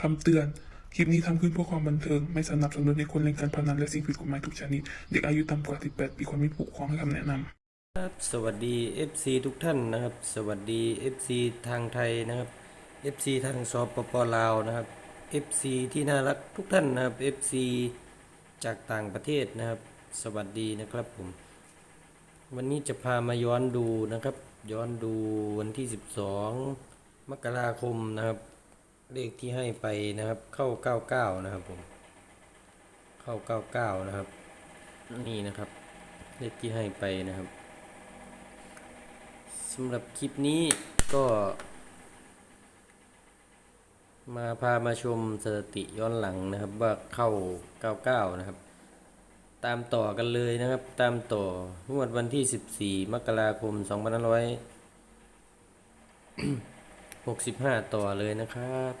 คำเตือน คลิปนี้ทำขึ้นเพื่อความบันเทิง ไม่สนับสนุนให้คนเล่นการพนันและสิ่งผิดกฎหมายทุกชนิด เด็กอายุต่ำกว่า 18 ปีควรมีผู้ปกครองให้คำแนะนำครับ สวัสดี FC ทุกท่านนะครับ สวัสดี FC ทางไทยนะครับ FC ทางสปปลาวนะครับ FC ที่น่ารักทุกท่านนะครับ FC จากต่างประเทศนะครับ สวัสดีนะครับผม วันนี้จะพามาย้อนดูนะครับ ย้อนดูวันที่ 12 มกราคมนะครับ เลขที่ให้ไปนะครับ เข้า99นะครับผม เข้า99นะครับ นี่นะครับ เลขที่ให้ไปนะครับสำหรับคลิปนี้ก็ มาพามาชมสถิติย้อนหลังนะครับ ว่าเข้า99นะครับ ตามต่อกันเลยนะครับ ตามต่องวดวันที่14มกราคม 65 ต่อเลยนะครับ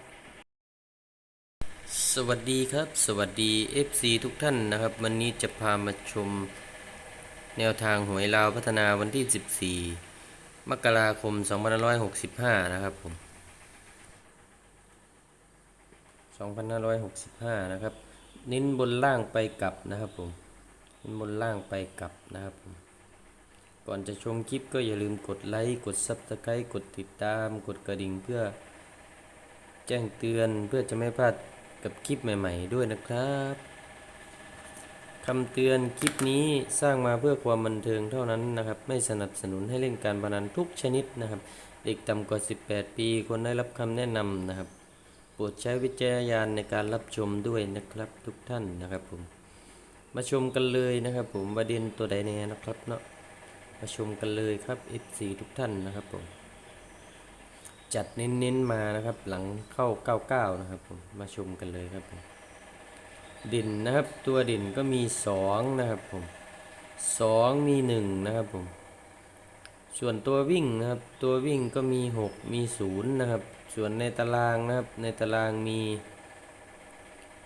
สวัสดีครับ สวัสดี FC ทุกท่านนะครับ วันนี้จะพามาชม แนวทางหวยลาวพัฒนาวันที่ 14 มกราคม 2565 นะครับผม 2565 นะครับ เน้นบนล่างไปกลับนะครับผม เน้นบนล่างไปกลับนะครับผม ก่อนจะชมคลิปก็อย่าลืมกดไลค์กด Subscribe กดติดตาม กดกระดิ่งเพื่อ แจ้งเตือนเพื่อจะไม่พลาดกับคลิปใหม่ ๆ ด้วยนะครับคำเตือนคลิปนี้สร้างมาเพื่อความบันเทิงเท่านั้นนะครับ ไม่สนับสนุนให้เล่นการพนันทุกชนิดนะครับ เด็กต่ำกว่า 18 ปีควรได้รับคำแนะนำนะครับโปรดใช้วิจารณญาณในการรับชมด้วยนะครับทุกท่านนะครับผมมาชมกันเลยนะครับผมประเด็นตัวใดแน่นะครับเนาะ มาชมกันเลยครับ F4 ทุกท่านนะครับผมจัดเน้นๆมานะครับ หลังเข้า 99 นะครับผมมาชมกันเลยครับผมดินนะครับตัวดินก็มีสองนะครับผมสองมีหนึ่งนะครับผม ส่วนตัววิ่งนะครับ ตัววิ่งก็มีหกมีศูนย์นะครับ ส่วนในตารางนะครับ ในตารางมี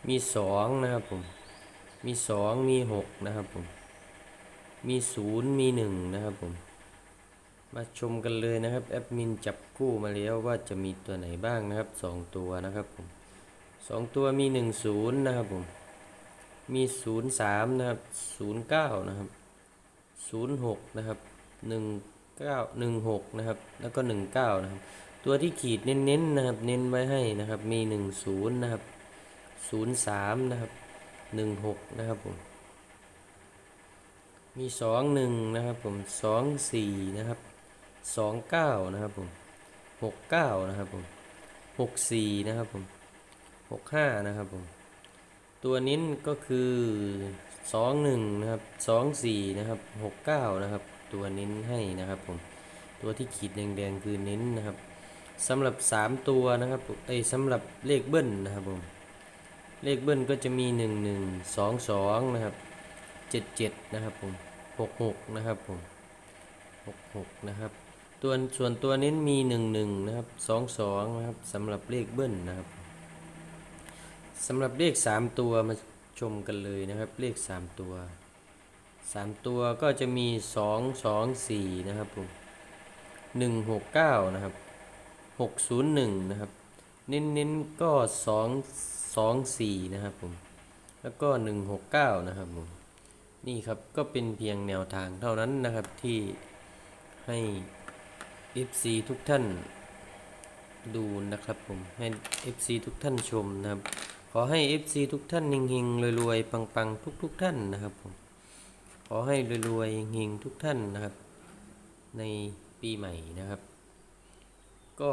มีสองนะครับผม มีสองมีหกนะครับผม มีศูนย์มีหนึ่งนะครับผม มาชมกันเลยนะครับแอดมินจับคู่มาแล้วว่าจะมีตัวไหนบ้างนะครับสองตัวนะครับผมสองตัวมีหนึ่งศูนย์นะครับผม มีศูนย์สามนะครับศูนย์เก้านะครับศูนย์หกนะครับหนึ่งเก้าหนึ่งหกนะครับ แล้วก็หนึ่งเก้านะครับ ตัวที่ขีดเน้นๆนะครับ เน้นไว้ให้นะครับ มีหนึ่งศูนย์นะครับศูนย์สามนะครับหนึ่งหกนะครับผม มีสองหนึ่งนะครับผมสองสี่นะครับสองเก้านะครับผมหกเก้านะครับผมหกสี่นะครับผมหกห้านะครับผมตัวนิ้นก็คือสองหนึ่งนะครับสองสี่นะครับหกเก้านะครับตัวนิ้นให้นะครับผมตัวที่ขีดแดงๆคือเน้นนะครับสำหรับสามตัวนะครับผมเอ้ยสำหรับเลขเบิ้ลนะครับผมเลขเบิ้ลก็จะมีหนึ่งหนึ่งสองสองนะครับ เจ็ดเจ็ดนะครับผมหกหกนะครับผมหกหกนะครับตัวส่วนตัวเน้นมีหนึ่งหนึ่งนะครับสองสองนะครับสำหรับเลขเบิ้ลนะครับสำหรับเลขสามตัวมาชมกันเลยนะครับเลขสามตัวสามตัวก็จะมีสองสองสี่นะครับผมหนึ่งหกเก้านะครับหกศูนย์หนึ่งนะครับเน้นเน้นก็สองสองสี่นะครับผมแล้วก็หนึ่งหกเก้านะครับผม นี่ครับก็เป็นเพียงแนวทางเท่านั้นนะครับที่ให้ FC ทุกท่านดูนะครับผมให้ FC ทุกท่านชมนะครับ ขอให้ FC ทุกท่านเฮงๆรวยๆปังๆ ทุกๆท่านนะครับผมขอให้รวยๆเฮงๆทุกท่านนะครับ ในปีใหม่นะครับ ก็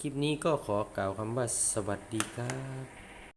คลิปนี้ก็ขอกล่าวคำว่าสวัสดีครับ